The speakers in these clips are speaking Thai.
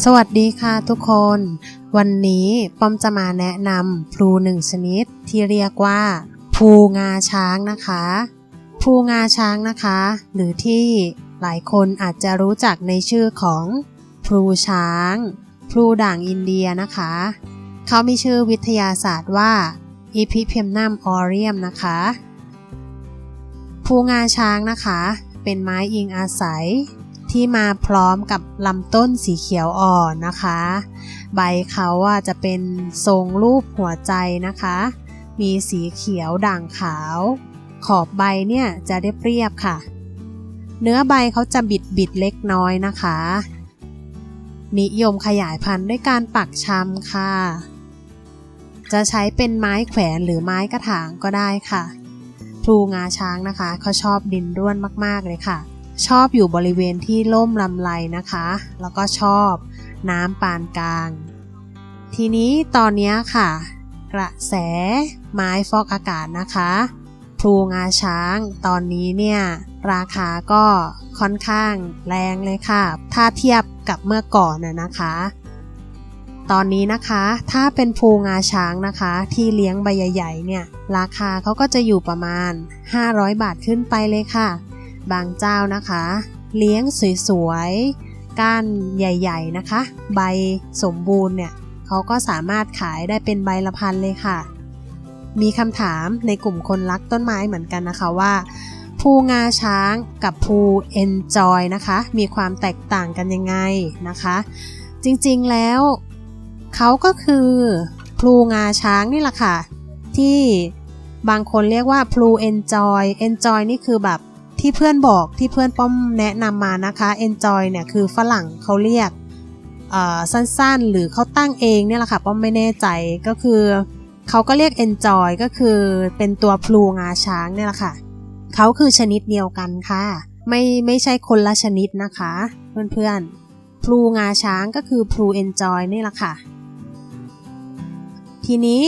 สวัสดีค่ะทุกคน วันนี้ป้อมจะมาแนะนำพลูหนึ่งชนิดที่เรียกว่าพลูงาช้างนะคะพลูงาช้างนะคะ หรือที่หลายคนอาจจะรู้จักในชื่อของพลูช้างพลูด่างอินเดียนะคะ เขามีชื่อวิทยาศาสตร์ว่า e p i p e m n u m aureum นะคะพลูงาช้างนะคะ เป็นไม้อิงอาศัย ที่มาพร้อมกับลำต้นสีเขียวอ่อนนะคะ ใบเขาอะจะเป็นทรงรูปหัวใจนะคะ มีสีเขียวด่างขาว ขอบใบเนี่ยจะเรียบๆค่ะ เนื้อใบเขาจะบิดบิดๆเล็กน้อยนะคะ นิยมขยายพันธุ์ด้วยการปักชำค่ะ จะใช้เป็นไม้แขวนหรือไม้กระถางก็ได้ค่ะพลูงาช้างนะคะเขาชอบดินร่วนมาก ๆ เลยค่ะ ชอบอยู่บริเวณที่ร่มลำไรนะคะ แล้วก็ชอบน้ำปานกลาง ทีนี้ตอนนี้ค่ะ กระแสไม้ฟอกอากาศนะคะพลูงาช้างตอนนี้เนี่ยราคาก็ค่อนข้างแรงเลยค่ะ ถ้าเทียบกับเมื่อก่อนน่ะนะคะ ตอนนี้นะคะถ้าเป็นภูงาช้างนะคะ ที่เลี้ยงใบใหญ่ๆเนี่ยราคาเขาก็จะอยู่ประมาณ 500 บาทขึ้นไปเลยค่ะ บางเจ้านะคะ เลี้ยงสวยๆ ก้านใหญ่ๆนะคะ ใบสมบูรณ์เนี่ยเขาก็สามารถขายได้เป็นใบละพันเลยค่ะ มีคำถามในกลุ่มคนรักต้นไม้เหมือนกันนะคะว่าภูงาช้างกับภูเอนจอยนะคะ มีความแตกต่างกันยังไงนะคะ จริงๆแล้วเขาก็คือพลูงาช้างนี่แหละค่ะ ที่บางคนเรียกว่าพลูเอนจอยเอนจอยนี่คือแบบ ที่เพื่อนบอกที่เพื่อนป้อมแนะนำมานะคะ enjoy เนี่ยคือฝรั่งเขาเรียกสั้นๆ หรือเขาตั้งเองเนี่ยแหละค่ะป้อมไม่แน่ใจก็คือเขาก็เรียก enjoy ก็คือเป็นตัวพลูงาช้างเนี่ยแหละค่ะเขาคือชนิดเดียวกันค่ะ ไม่ไม่ใช่คนละชนิดนะคะ เพื่อนๆพลูงาช้างก็คือพลู enjoy นี่แหละค่ะ ทีนี้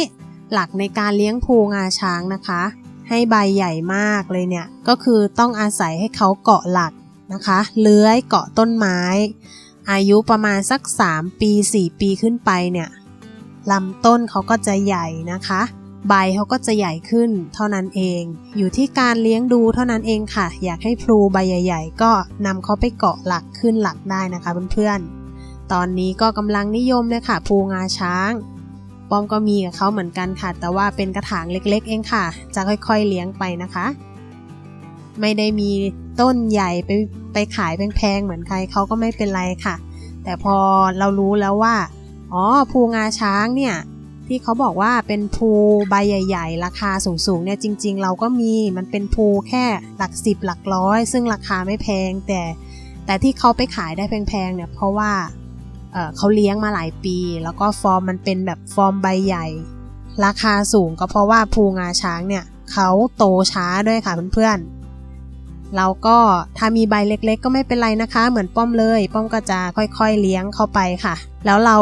หลักในการเลี้ยงพลูงาช้างนะคะ ให้ใบใหญ่มากเลยเนี่ย ก็คือต้องอาศัยให้เขาเกาะหลักนะคะ เลื้อยเกาะต้นไม้ อายุประมาณสัก 3 ปี 4 ปีขึ้นไปเนี่ยลำต้นเขาก็จะใหญ่นะคะ ใบเขาก็จะใหญ่ขึ้นเท่านั้นเอง อยู่ที่การเลี้ยงดูเท่านั้นเองค่ะ อยากให้พลูใบใหญ่ ๆ ก็นำเขาไปเกาะหลักขึ้นหลักได้นะคะเพื่อนๆ ตอนนี้ก็กำลังนิยมเลยค่ะพลูงาช้าง ป้อมก็มีกับเขาเหมือนกันค่ะ แต่ว่าเป็นกระถางเล็กๆ เองค่ะ จะค่อยๆเลี้ยงไปนะคะ ไม่ได้มีต้นใหญ่ไปไปขายแพงๆเหมือนใครเขาก็ไม่เป็นไรค่ะ แต่พอเรารู้แล้วว่าอ๋อภูงาช้างเนี่ยที่เขาบอกว่าเป็นภูใบใหญ่ ๆ ราคาสูงๆเนี่ยจริง ๆ เราก็มีมันเป็นภูแค่หลักสิบหลักร้อย ซึ่งราคาไม่แพงแต่แต่ที่เขาไปขายได้แพงๆเนี่ยเพราะว่า เขาเลี้ยงมาหลายปี แล้วก็ฟอร์มมันเป็นแบบฟอร์มใบใหญ่ ราคาสูงก็เพราะว่าภูงาช้างเนี่ยเขาโตช้าด้วยค่ะเพื่อนๆเราก็ถ้ามีใบเล็กๆ ก็ไม่เป็นไรนะคะ เหมือนป้อมเลย ป้อมก็จะค่อยๆเลี้ยงเข้าไปค่ะ แล้วเรา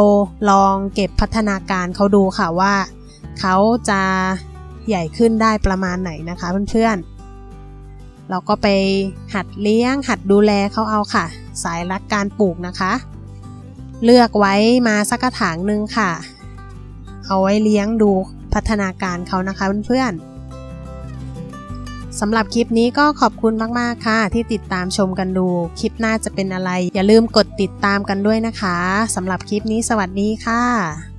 ลองเก็บพัฒนาการเขาดูค่ะว่าเขาจะใหญ่ขึ้นได้ประมาณไหนนะคะเพื่อนๆเราก็ไปหัดเลี้ยงหัดดูแลเขาเอาค่ะ สายรักการปลูกนะคะ เลือกไว้มาสักกระถางหนึ่งค่ะ เอาไว้เลี้ยงดูพัฒนาการเขานะคะเพื่อนๆสำหรับคลิปนี้ก็ขอบคุณมากๆค่ะ ที่ติดตามชมกันดู คลิปหน้าจะเป็นอะไร อย่าลืมกดติดตามกันด้วยนะคะสำหรับคลิปนี้สวัสดีค่ะ